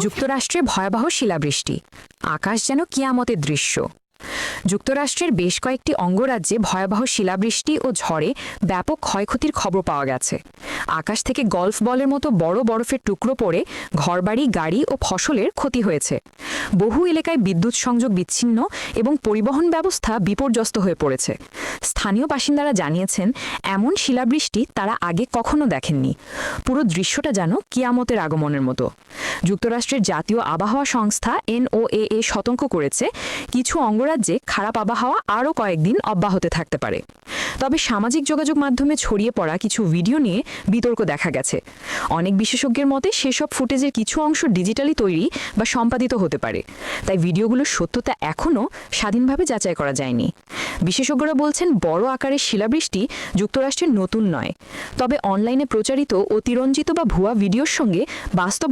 যুক্তরাষ্ট্রে ভয়াবহ শিলাবৃষ্টি। আকাশ যেন কিয়ামতের দৃশ্য। যুক্তরাষ্ট্রের বেশ কয়েকটি অঙ্গরাজ্যে ভয়াবহ শিলাবৃষ্টি ও ঝড়ে ব্যাপক ক্ষয়ক্ষতির খবর পাওয়া গেছে। আকাশ থেকে গল্ফ বলের মতো বড় বরফের টুকরো পড়ে ঘরবাড়ি, গাড়ি ও ফসলের ক্ষতি হয়েছে। বহু এলাকায় বিদ্যুৎ সংযোগ বিচ্ছিন্ন এবং পরিবহন ব্যবস্থা বিপর্যস্ত হয়ে পড়েছে। স্থানীয় বাসিন্দারা জানিয়েছেন, এমন শিলাবৃষ্টি তারা আগে কখনো দেখেননি। পুরো দৃশ্যটা যেন কিয়ামতের আগমনের মতো। যুক্তরাষ্ট্রের জাতীয় আবহাওয়া সংস্থা এনওএএ সতর্ক করেছে, কিছু অঙ্গরাজ্যে খারাপ আবহাওয়া আরও কয়েকদিন অব্যাহত থাকতে পারে। তবে সামাজিক যোগাযোগ মাধ্যমে ছড়িয়ে পড়া কিছু ভিডিও নিয়ে বিতর্ক দেখা গেছে। অনেক বিশেষজ্ঞের মতে সেসব ফুটেজের কিছু অংশ ডিজিটালি তৈরি বা সম্পাদিত হতে পারে। তাই ভিডিওগুলোর সত্যতা এখনও স্বাধীনভাবে যাচাই করা যায়নি। বিশেষজ্ঞরা বলছেন বড় আকারের শিলাবৃষ্টি যুক্তরাষ্ট্রের নতুন নয়। তবে অনলাইনে প্রচারিত অতিরঞ্জিত বা ভুয়া ভিডিওর সঙ্গে বাস্তব